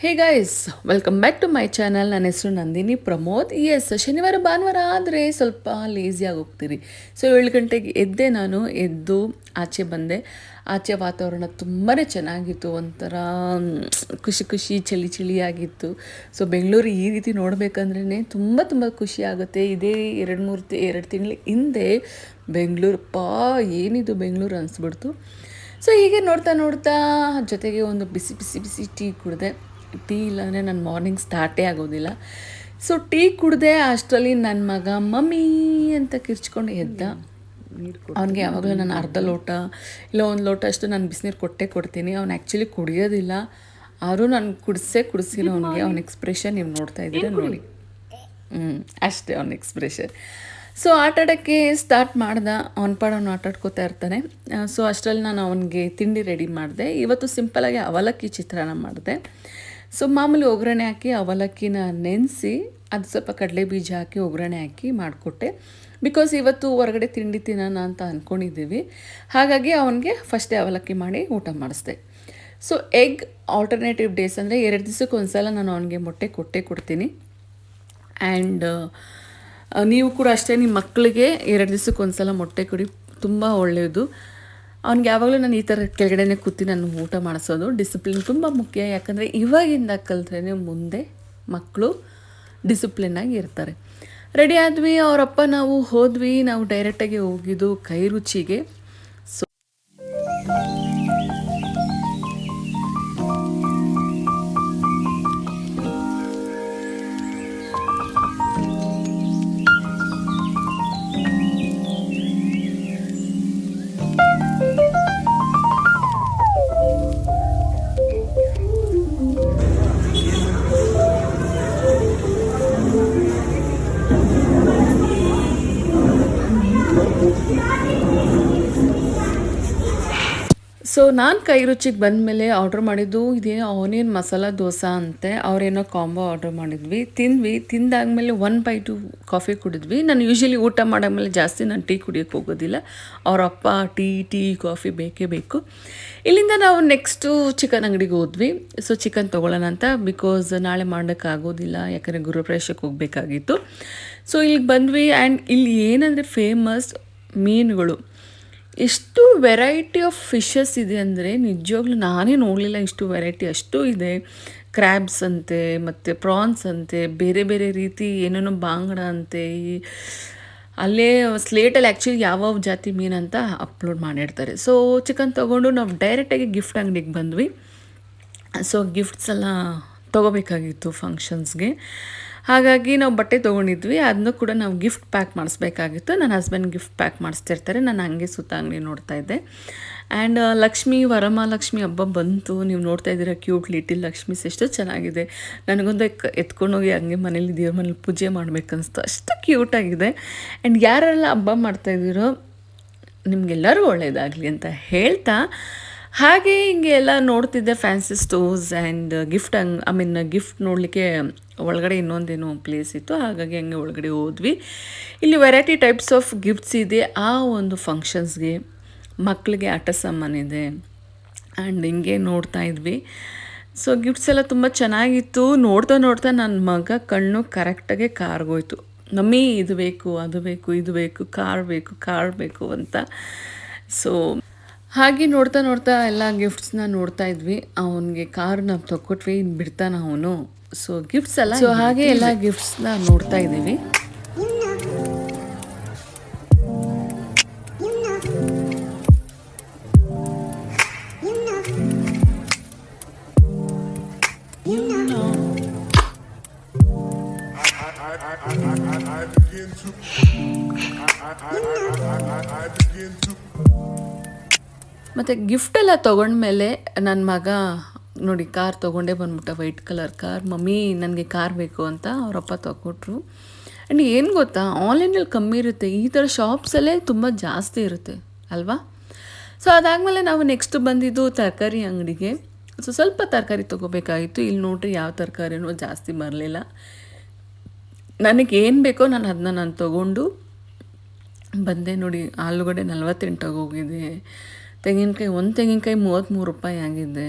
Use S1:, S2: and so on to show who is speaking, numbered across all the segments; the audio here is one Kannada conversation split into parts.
S1: Hey guys welcome back to my channel ನನ್ನ ಹೆಸರು ನಂದಿನಿ ಪ್ರಮೋದ್. ಎಸ್ ಶನಿವಾರ, ಭಾನುವಾರ ಆದರೆ ಸ್ವಲ್ಪ ಲೇಸಿಯಾಗಿ ಹೋಗ್ತೀರಿ. ಸೊ ಏಳು ಗಂಟೆಗೆ ಎದ್ದೆ ನಾನು, ಎದ್ದು ಆಚೆ ಬಂದೆ. ಆಚೆ ವಾತಾವರಣ ತುಂಬಾ ಚೆನ್ನಾಗಿತ್ತು. ಒಂಥರ ಖುಷಿ ಖುಷಿ, ಚಳಿ ಚಳಿಯಾಗಿತ್ತು ಸೊ ಬೆಂಗಳೂರು ಈ ರೀತಿ ನೋಡಬೇಕಂದ್ರೇ ತುಂಬ ತುಂಬ ಖುಷಿ ಆಗುತ್ತೆ. ಇದೇ ಎರಡು ಮೂರು ಎರಡು ತಿಂಗಳು ಹಿಂದೆ ಬೆಂಗಳೂರು ಪಾ ಏನಿದು ಬೆಂಗಳೂರು ಅನಿಸ್ಬಿಡ್ತು. ಸೊ ಹೀಗೆ ನೋಡ್ತಾ ನೋಡ್ತಾ ಜೊತೆಗೆ ಒಂದು ಬಿಸಿ ಬಿಸಿ ಬಿಸಿ ಟೀ ಕುಡಿದೆ. ಟೀ ಇಲ್ಲಾಂದರೆ ನಾನು ಮಾರ್ನಿಂಗ್ ಸ್ಟಾರ್ಟೇ ಆಗೋದಿಲ್ಲ. ಸೊ ಟೀ ಕುಡಿದೆ ಅಷ್ಟರಲ್ಲಿ ನನ್ನ ಮಗ ಮಮ್ಮಿ ಅಂತ ಕಿರ್ಚ್ಕೊಂಡು ಎದ್ದ. ಅವನಿಗೆ ಯಾವಾಗಲೂ ನಾನು ಅರ್ಧ ಲೋಟ ಇಲ್ಲ ಒಂದು ಲೋಟ ಅಷ್ಟು ನಾನು ಬಿಸಿನೀರು ಕೊಟ್ಟೆ ಕೊಡ್ತೀನಿ. ಅವ್ನು ಆ್ಯಕ್ಚುಲಿ ಕುಡಿಯೋದಿಲ್ಲ. ಆದರೂ ನಾನು ಕುಡಿಸೇ ಕುಡಿಸಿರೋ ಅವನಿಗೆ ಅವ್ನ ಎಕ್ಸ್ಪ್ರೆಷನ್ ನೀವು ನೋಡ್ತಾ ಇದ್ದೀರಾ ನೋಡಿ. ಹ್ಞೂ ಅಷ್ಟೇ ಅವ್ನ ಎಕ್ಸ್ಪ್ರೆಷನ್ ಸೊ ಆಟಾಡೋಕ್ಕೆ ಸ್ಟಾರ್ಟ್ ಮಾಡ್ದೆ. ಅವನ ಪಾಡ ಅವ್ನು ಆಟ ಆಡ್ಕೋತಾ ಇರ್ತಾನೆ. ಸೊ ಅಷ್ಟರಲ್ಲಿ ನಾನು ಅವನಿಗೆ ತಿಂಡಿ ರೆಡಿ ಮಾಡಿದೆ. ಇವತ್ತು ಸಿಂಪಲಾಗಿ ಅವಲಕ್ಕಿ ಚಿತ್ರಾನ್ನ ಮಾಡಿದೆ. ಸೊ ಮಾಮೂಲಿ ಒಗ್ಗರಣೆ ಹಾಕಿ ಅವಲಕ್ಕಿನ ನೆನೆಸಿ, ಅದು ಸ್ವಲ್ಪ ಕಡಲೆ ಬೀಜ ಹಾಕಿ ಒಗ್ಗರಣೆ ಹಾಕಿ ಮಾಡಿಕೊಟ್ಟೆ. ಬಿಕಾಸ್ ಇವತ್ತು ಹೊರಗಡೆ ತಿಂಡಿ ತಿನ್ನೋಣ ಅಂತ ಅಂದ್ಕೊಂಡಿದ್ದೀವಿ ಹಾಗಾಗಿ ಅವನಿಗೆ ಫಸ್ಟೇ ಅವಲಕ್ಕಿ ಮಾಡಿ ಊಟ ಮಾಡಿಸ್ದೆ. ಸೊ ಎಗ್ ಆಲ್ಟರ್ನೇಟಿವ್ ಡೇಸ್ ಅಂದರೆ ಎರಡು ದಿವಸಕ್ಕೆ ಒಂದು ಸಲ ನಾನು ಅವನಿಗೆ ಮೊಟ್ಟೆ ಕೊಟ್ಟೆ ಕೊಡ್ತೀನಿ. ಆ್ಯಂಡ್ ನೀವು ಕೂಡ ಅಷ್ಟೇ ನಿಮ್ಮ ಮಕ್ಕಳಿಗೆ ಎರಡು ದಿವಸಕ್ಕೆ ಒಂದು ಸಲ ಮೊಟ್ಟೆ ಕೊಡಿ. ತುಂಬ ಒಳ್ಳೆಯದು. ಅವ್ನಿಗೆ ಯಾವಾಗಲೂ ನಾನು ಈ ಥರ ಕೆಳಗಡೆನೆ ಕೂತಿ ನಾನು ಊಟ ಮಾಡಿಸೋದು ಡಿಸಿಪ್ಲಿನ್ ತುಂಬ ಮುಖ್ಯ. ಯಾಕಂದರೆ ಇವಾಗಿಂದ ಕಲ್ತ್ರೆ ಮುಂದೆ ಮಕ್ಕಳು ಡಿಸಿಪ್ಲಿನಾಗಿ ಇರ್ತಾರೆ. ರೆಡಿ ಆದ್ವಿ, ಅವರಪ್ಪ ನಾವು ಹೋದ್ವಿ, ನಾವು ಡೈರೆಕ್ಟಾಗಿ ಹೋಗಿದ್ದು ಕೈ ರುಚಿಗೆ. ಸೊ ನಾನು ಕೈ ರುಚಿಗೆ ಬಂದಮೇಲೆ ಆರ್ಡ್ರ್ ಮಾಡಿದ್ದು ಇದೇನೋ ಆನಿಯನ್ ಮಸಾಲ ದೋಸೆ ಅಂತೆ. ಅವರೇನೋ ಕಾಂಬೋ ಆರ್ಡ್ರ್ ಮಾಡಿದ್ವಿ. ತಿಂದ್ವಿ. ತಿಂದಾದ್ಮೇಲೆ ಒನ್ ಬೈ ಟು ಕಾಫಿ ಕುಡಿದ್ವಿ. ನಾನು ಯೂಶ್ವಲಿ ಊಟ ಮಾಡಾದ್ಮೇಲೆ ಜಾಸ್ತಿ ನಾನು ಟೀ ಕುಡಿಯೋಕ್ಕೆ ಹೋಗೋದಿಲ್ಲ. ಅವ್ರ ಅಪ್ಪ ಟೀ ಟೀ ಕಾಫಿ ಬೇಕೇ ಬೇಕು. ಇಲ್ಲಿಂದ ನಾವು ನೆಕ್ಸ್ಟು ಚಿಕನ್ ಅಂಗಡಿಗೆ ಹೋದ್ವಿ. ಸೊ ಚಿಕನ್ ತೊಗೊಳ್ಳೋಣ ಅಂತ ಬಿಕಾಸ್ ನಾಳೆ ಮಾಡೋಕ್ಕಾಗೋದಿಲ್ಲ ಯಾಕಂದರೆ ಗೃಹಪ್ರವೇಶಕ್ಕೆ ಹೋಗಬೇಕಾಗಿತ್ತು. ಸೊ ಇಲ್ಲಿಗೆ ಬಂದ್ವಿ. ಆ್ಯಂಡ್ ಇಲ್ಲಿ ಏನಂದರೆ ಫೇಮಸ್ ಮೀನುಗಳು. ಎಷ್ಟು ವೆರೈಟಿ ಆಫ್ ಫಿಶಸ್ ಇದೆ ಅಂದರೆ ನಿಜವಾಗ್ಲೂ ನಾನೇ ನೋಡಲಿಲ್ಲ ಇಷ್ಟು ವೆರೈಟಿ ಅಷ್ಟು ಇದೆ. ಕ್ರ್ಯಾಬ್ಸ್ ಅಂತೆ, ಮತ್ತು ಪ್ರಾನ್ಸ್ ಅಂತೆ, ಬೇರೆ ಬೇರೆ ರೀತಿ ಏನೇನೋ ಬಾಂಗಡ ಅಂತೆ, ಈ ಅಲ್ಲೇ ಸ್ಲೇಟಲ್ಲಿ ಆ್ಯಕ್ಚುಲಿ ಯಾವ ಜಾತಿ ಮೀನು ಅಂತ ಅಪ್ಲೋಡ್ ಮಾಡಿರ್ತಾರೆ. ಸೊ ಚಿಕನ್ ತೊಗೊಂಡು ನಾವು ಡೈರೆಕ್ಟಾಗಿ ಗಿಫ್ಟ್ ಅಂಗಡಿಗೆ ಬಂದ್ವಿ. ಸೊ ಗಿಫ್ಟ್ಸ್ ಎಲ್ಲ ತೊಗೋಬೇಕಾಗಿತ್ತು ಫಂಕ್ಷನ್ಸ್ಗೆ ಹಾಗಾಗಿ ನಾವು ಬಟ್ಟೆ ತೊಗೊಂಡಿದ್ವಿ ಅದನ್ನು ಕೂಡ ನಾವು ಗಿಫ್ಟ್ ಪ್ಯಾಕ್ ಮಾಡಿಸ್ಬೇಕಾಗಿತ್ತು. ನನ್ನ ಹಸ್ಬೆಂಡ್ ಗಿಫ್ಟ್ ಪ್ಯಾಕ್ ಮಾಡಿಸ್ತಿರ್ತಾರೆ, ನಾನು ಹಂಗೆ ಸುತ್ತ ಅಂಗಡಿ ನೋಡ್ತಾ ಇದ್ದೆ. ಆ್ಯಂಡ್ ಲಕ್ಷ್ಮಿ ವರಮಹಾಲಕ್ಷ್ಮಿ ಹಬ್ಬ ಬಂತು. ನೀವು ನೋಡ್ತಾ ಇದ್ದೀರಾ ಕ್ಯೂಟ್ ಲಿಟಿಲ್ ಲಕ್ಷ್ಮೀಸ್ ಎಷ್ಟು ಚೆನ್ನಾಗಿದೆ. ನನಗೊಂದು ಎತ್ಕೊಂಡೋಗಿ ಹಂಗೆ ಮನೇಲಿ ದೇವ್ರ ಮನೇಲಿ ಪೂಜೆ ಮಾಡ್ಬೇಕನ್ನಿಸ್ತು ಅಷ್ಟು ಕ್ಯೂಟಾಗಿದೆ ಆ್ಯಂಡ್ ಯಾರೆಲ್ಲ ಹಬ್ಬ ಮಾಡ್ತಾಯಿದ್ದೀರೋ ನಿಮಗೆಲ್ಲರೂ ಒಳ್ಳೆಯದಾಗಲಿ ಅಂತ ಹೇಳ್ತಾ ಹಾಗೆ ಹಿಂಗೆ ಎಲ್ಲ ನೋಡ್ತಿದ್ದೆ ಫ್ಯಾನ್ಸಿ ಸ್ಟೋರ್ಸ್ ಆ್ಯಂಡ್ ಗಿಫ್ಟ್ ಹಂಗೆ ಐ ಮೀನ್ ಗಿಫ್ಟ್ ನೋಡಲಿಕ್ಕೆ ಒಳಗಡೆ ಇನ್ನೊಂದೇನೋ ಪ್ಲೇಸ್ ಇತ್ತು, ಹಾಗಾಗಿ ಹಂಗೆ ಒಳಗಡೆ ಹೋದ್ವಿ. ಇಲ್ಲಿ ವೆರೈಟಿ ಟೈಪ್ಸ್ ಆಫ್ ಗಿಫ್ಟ್ಸ್ ಇದೆ. ಆ ಒಂದು ಫಂಕ್ಷನ್ಸ್ಗೆ ಮಕ್ಕಳಿಗೆ ಆಟ ಸಾಮಾನಿದೆ ಆ್ಯಂಡ್ ಹಿಂಗೆ ನೋಡ್ತಾ ಇದ್ವಿ. ಸೊ ಗಿಫ್ಟ್ಸ್ ಎಲ್ಲ ತುಂಬ ಚೆನ್ನಾಗಿತ್ತು. ನೋಡ್ತಾ ನೋಡ್ತಾ ನನ್ನ ಮಗ ಕಣ್ಣು ಕರೆಕ್ಟಾಗೆ ಕಾರ್ಗೋಯ್ತು. ಮಮ್ಮಿ ಇದು ಬೇಕು, ಅದು ಬೇಕು, ಇದು ಬೇಕು, ಕಾರ್ ಬೇಕು ಕಾರ್ ಬೇಕು ಅಂತ. ಸೊ ಹಾಗೆ ನೋಡ್ತಾ ನೋಡ್ತಾ ಎಲ್ಲ ಗಿಫ್ಟ್ಸ್ನ ನೋಡ್ತಾ ಇದ್ವಿ. ಅವನಿಗೆ ಕಾರ್ ನಾವು ತಕ್ಕೊಟ್ವಿ ಇನ್ನು ಬಿಡ್ತಾನ ಅವನು. ಸೊ ಗಿಫ್ಟ್ಸ್ ಎಲ್ಲ ಸೊ ಹಾಗೆ ಎಲ್ಲ ಗಿಫ್ಟ್ಸ್ನ ನೋಡ್ತಾ ಇದ್ದೀವಿ.
S2: I begin to.
S1: ಮತ್ತು ಗಿಫ್ಟೆಲ್ಲ ತೊಗೊಂಡ್ಮೇಲೆ ನನ್ನ ಮಗ ನೋಡಿ ಕಾರ್ ತೊಗೊಂಡೇ ಬಂದ್ಬಿಟ್ಟ ವೈಟ್ ಕಲರ್ ಕಾರ್ ಮಮ್ಮಿ, ನನಗೆ ಕಾರ್ ಬೇಕು ಅಂತ ಅವರಪ್ಪ ತೊಗೊಟ್ರು. ಆ್ಯಂಡ್ ಏನು ಗೊತ್ತಾ ಆನ್ಲೈನಲ್ಲಿ ಕಮ್ಮಿ ಇರುತ್ತೆ. ಈ ಥರ ಶಾಪ್ಸಲ್ಲೇ ತುಂಬ ಜಾಸ್ತಿ ಇರುತ್ತೆ, ಅಲ್ವಾ? ಸೊ ಅದಾದಮೇಲೆ ನಾವು ನೆಕ್ಸ್ಟ್ ಬಂದಿದ್ದು ತರಕಾರಿ ಅಂಗಡಿಗೆ. ಸೊ ಸ್ವಲ್ಪ ತರಕಾರಿ ತೊಗೋಬೇಕಾಗಿತ್ತು. ಇಲ್ಲಿ ನೋಡ್ರಿ ಯಾವ ತರಕಾರಿನೂ ಜಾಸ್ತಿ ಬರಲಿಲ್ಲ. ನನಗೆ ಏನು ಬೇಕೋ ನಾನು ಅದನ್ನ ನಾನು ತೊಗೊಂಡು ಬಂದೆ ನೋಡಿ. ಆಲೂಗಡ್ಡೆ ನಲ್ವತ್ತೆಂಟಾಗಿ ಹೋಗಿದೆ ತೆಂಗಿನಕಾಯಿ, ಒಂದು ತೆಂಗಿನಕಾಯಿ ಮೂವತ್ತ್ಮೂರು ರೂಪಾಯಿ ಆಗಿದೆ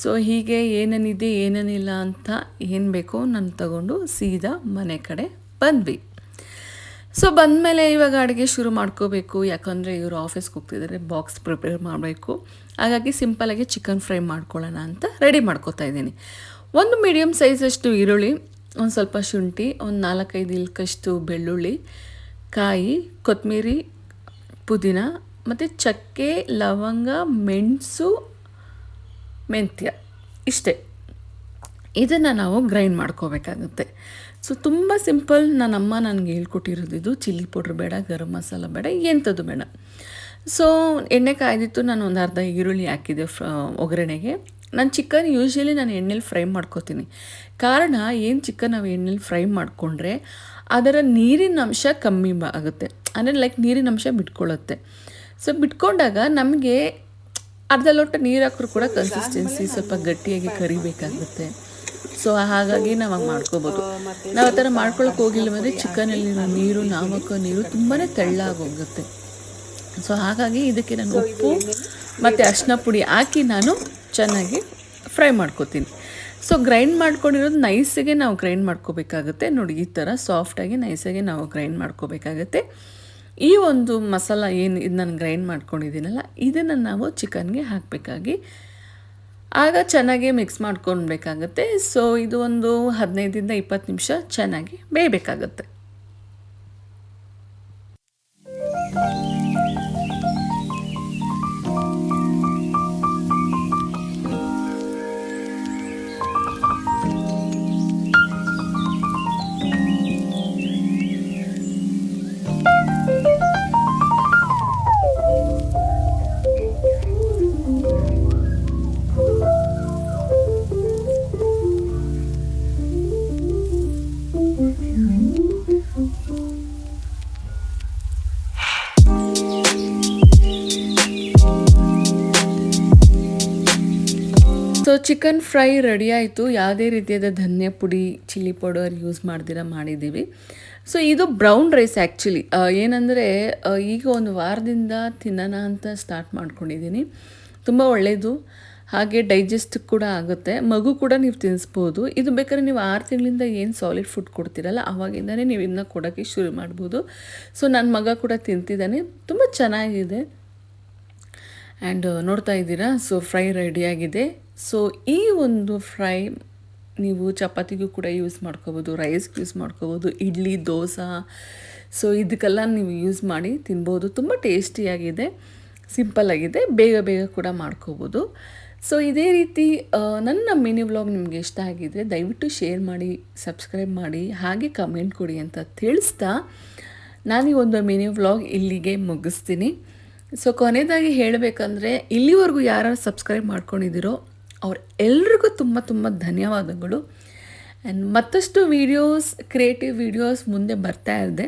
S1: ಸೊ ಹೀಗೆ ಏನೇನಿದೆ, ಏನೇನಿಲ್ಲ ಅಂತ ಏನು ಬೇಕೋ ನಾನು ತಗೊಂಡು ಸೀದಾ ಮನೆ ಕಡೆ ಬಂದ್ವಿ. ಸೊ ಬಂದಮೇಲೆ ಇವಾಗ ಅಡುಗೆ ಶುರು ಮಾಡ್ಕೋಬೇಕು. ಯಾಕಂದರೆ ಇವರು ಆಫೀಸ್ಗೆ ಹೋಗ್ತಿದ್ದಾರೆ ಬಾಕ್ಸ್ ಪ್ರಿಪೇರ್ ಮಾಡಬೇಕು. ಹಾಗಾಗಿ ಸಿಂಪಲಾಗಿ ಚಿಕನ್ ಫ್ರೈ ಮಾಡ್ಕೊಳ್ಳೋಣ ಅಂತ ರೆಡಿ ಮಾಡ್ಕೋತಾ ಇದ್ದೀನಿ. ಒಂದು ಮೀಡಿಯಮ್ ಸೈಜಷ್ಟು ಈರುಳ್ಳಿ, ಒಂದು ಸ್ವಲ್ಪ ಶುಂಠಿ, ಒಂದು ನಾಲ್ಕೈದು ಇಲ್ಕಷ್ಟು ಬೆಳ್ಳುಳ್ಳಿ, ಕಾಯಿ ಕೊತ್ತಂಬರಿ ಪುದೀನ ಮತ್ತು ಚಕ್ಕೆ, ಲವಂಗ, ಮೆಣಸು, ಮೆಂತ್ಯ, ಇಷ್ಟೇ. ಇದನ್ನು ನಾವು ಗ್ರೈಂಡ್ ಮಾಡ್ಕೋಬೇಕಾಗುತ್ತೆ. ಸೊ ತುಂಬ ಸಿಂಪಲ್ ನನ್ನ ಅಮ್ಮ ನನಗೆ ಹೇಳ್ಕೊಟ್ಟಿರೋದು ಇದು. ಚಿಲ್ಲಿ ಪೌಡ್ರ್ ಬೇಡ, ಗರಂ ಮಸಾಲ ಬೇಡ ಎಂಥದ್ದು ಬೇಡ. ಸೊ ಎಣ್ಣೆ ಕಾಯ್ದಿತ್ತು, ನಾನು ಒಂದು ಅರ್ಧ ಈರುಳ್ಳಿ ಹಾಕಿದ್ದೆ ಫ್ರ, ಒಗ್ಗರಣೆಗೆ. ನಾನು ಚಿಕನ್ ಯೂಶ್ವಲಿ ನಾನು ಎಣ್ಣೆಲಿ ಫ್ರೈ ಮಾಡ್ಕೋತೀನಿ. ಕಾರಣ, ಏನು ಚಿಕನ್ ನಾವು ಎಣ್ಣೆಲಿ ಫ್ರೈ ಮಾಡಿಕೊಂಡ್ರೆ ಅದರ ನೀರಿನ ಅಂಶ ಕಮ್ಮಿ ಆಗುತ್ತೆ. ಅಂದರೆ ಲೈಕ್ ನೀರಿನ ಅಂಶ ಬಿಟ್ಕೊಳ್ಳುತ್ತೆ ಸೊ ಬಿಟ್ಕೊಂಡಾಗ ನಮಗೆ ಅರ್ಧ ಲೋಟ ನೀರು ಹಾಕಿದ್ರು ಕೂಡ ಕನ್ಸಿಸ್ಟೆನ್ಸಿ ಸ್ವಲ್ಪ ಗಟ್ಟಿಯಾಗಿ ಕರಿಬೇಕಾಗುತ್ತೆ. ಸೊ ಹಾಗಾಗಿ ನಾವು ಹಂಗೆ ಮಾಡ್ಕೋಬೋದು. ನಾವು ಆ ಥರ ಮಾಡ್ಕೊಳಕ್ಕೆ ಹೋಗಿಲ್ಲ ಅಂದರೆ ಚಿಕನಲ್ಲಿರೋ ನೀರು ನಾವು ಹಾಕೋ ನೀರು ತುಂಬಾ ತೆಳ್ಳಾಗೋಗುತ್ತೆ ಸೊ ಹಾಗಾಗಿ ಇದಕ್ಕೆ ನಾನು ಉಪ್ಪು ಮತ್ತು ಅರಿಶಿನ ಪುಡಿ ಹಾಕಿ ನಾನು ಚೆನ್ನಾಗಿ ಫ್ರೈ ಮಾಡ್ಕೋತೀನಿ. ಸೊ ಗ್ರೈಂಡ್ ಮಾಡ್ಕೊಂಡಿರೋದು ನೈಸಿಗೆ ನಾವು ಗ್ರೈಂಡ್ ಮಾಡ್ಕೋಬೇಕಾಗುತ್ತೆ. ನೋಡಿ ಈ ಥರ ಸಾಫ್ಟಾಗಿ ನೈಸಾಗಿ ನಾವು ಗ್ರೈಂಡ್ ಮಾಡ್ಕೋಬೇಕಾಗುತ್ತೆ. ಈ ಒಂದು ಮಸಾಲ ಏನು ಇದು ನಾನು ಗ್ರೈಂಡ್ ಮಾಡ್ಕೊಂಡಿದ್ದೀನಲ್ಲ, ಇದನ್ನು ನಾವು ಚಿಕನ್ಗೆ ಹಾಕಬೇಕಾಗಿ ಆಗ ಚೆನ್ನಾಗಿ ಮಿಕ್ಸ್ ಮಾಡ್ಕೊಳ್ಬೇಕಾಗತ್ತೆ ಸೊ ಇದು ಒಂದು ಹದಿನೈದರಿಂದ ಇಪ್ಪತ್ತು ನಿಮಿಷ ಚೆನ್ನಾಗಿ ಬೇಯಬೇಕಾಗತ್ತೆ. ಚಿಕನ್ ಫ್ರೈ ರೆಡಿ ಆಯಿತು. ಯಾವುದೇ ರೀತಿಯಾದ ಧನ್ಯ ಪುಡಿ, ಚಿಲ್ಲಿ ಪೌಡರ್ ಯೂಸ್ ಮಾಡ್ದಿರ ಮಾಡಿದ್ದೀವಿ. ಸೊ, ಇದು ಬ್ರೌನ್ ರೈಸ್ ಆ್ಯಕ್ಚುಲಿ ಏನಂದರೆ ಈಗ ಒಂದು ವಾರದಿಂದ ತಿನ್ನೋಣ ಅಂತ ಸ್ಟಾರ್ಟ್ ಮಾಡ್ಕೊಂಡಿದ್ದೀನಿ. ತುಂಬ ಒಳ್ಳೆಯದು ಹಾಗೆ ಡೈಜೆಸ್ಟ್ ಕೂಡ ಆಗುತ್ತೆ. ಮಗು ಕೂಡ ನೀವು ತಿನ್ನಿಸ್ಬೋದು ಇದು ಬೇಕಾದ್ರೆ ನೀವು ಆರು ತಿಂಗಳಿಂದ ಏನು ಸಾಲಿಡ್ ಫುಡ್ ಕೊಡ್ತೀರಲ್ಲ ಆವಾಗಿಂದನೇ ನೀವು ಇದನ್ನ ಕೊಡೋಕ್ಕೆ ಶುರು ಮಾಡ್ಬೋದು. ಸೊ ನನ್ನ ಮಗ ಕೂಡ ತಿಂತಿದ್ದಾನೆ. ತುಂಬ ಚೆನ್ನಾಗಿದೆ. ಆ್ಯಂಡ್ ನೋಡ್ತಾ ಇದ್ದೀರಾ? ಸೊ, ಫ್ರೈ ರೆಡಿಯಾಗಿದೆ ಸೊ ಈ ಒಂದು ಫ್ರೈ ನೀವು ಚಪಾತಿಗೂ ಕೂಡ ಯೂಸ್ ಮಾಡ್ಕೋಬೋದು ರೈಸ್ಗೆ ಯೂಸ್ ಮಾಡ್ಕೋಬೋದು, ಇಡ್ಲಿ, ದೋಸೆ. ಸೊ ಇದಕ್ಕೆಲ್ಲ ನೀವು ಯೂಸ್ ಮಾಡಿ ತಿನ್ಬೋದು. ತುಂಬ ಟೇಸ್ಟಿಯಾಗಿದೆ ಸಿಂಪಲ್ ಆಗಿದೆ, ಬೇಗ ಬೇಗ ಕೂಡ ಮಾಡ್ಕೋಬೋದು. ಸೊ ಇದೇ ರೀತಿ ನನ್ನ ಮಿನಿ ವ್ಲಾಗ್ ನಿಮಗೆ ಇಷ್ಟ ಆಗಿದ್ರೆ ದಯವಿಟ್ಟು ಶೇರ್ ಮಾಡಿ ಸಬ್ಸ್ಕ್ರೈಬ್ ಮಾಡಿ, ಹಾಗೆ ಕಮೆಂಟ್ ಕೊಡಿ ಅಂತ ತಿಳಿಸ್ತಾ ನಾನು ಈ ಒಂದು ಮಿನಿ ವ್ಲಾಗ್ ಇಲ್ಲಿಗೆ ಮುಗಿಸ್ತೀನಿ. ಸೊ ಕೊನೆಯದಾಗಿ ಹೇಳಬೇಕಂದ್ರೆ ಇಲ್ಲಿವರೆಗೂ ಯಾರು ಸಬ್ಸ್ಕ್ರೈಬ್ ಮಾಡ್ಕೊಂಡಿದ್ದೀರೋ ಎಲ್ರಿಗೂ ತುಂಬ ತುಂಬ ಧನ್ಯವಾದಗಳು. ಆ್ಯಂಡ್ ಮತ್ತಷ್ಟು ವೀಡಿಯೋಸ್ ಕ್ರಿಯೇಟಿವ್ ವೀಡಿಯೋಸ್ ಮುಂದೆ ಬರ್ತಾ ಇದೆ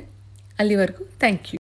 S1: ಅಲ್ಲಿವರೆಗೂ ಥ್ಯಾಂಕ್ ಯು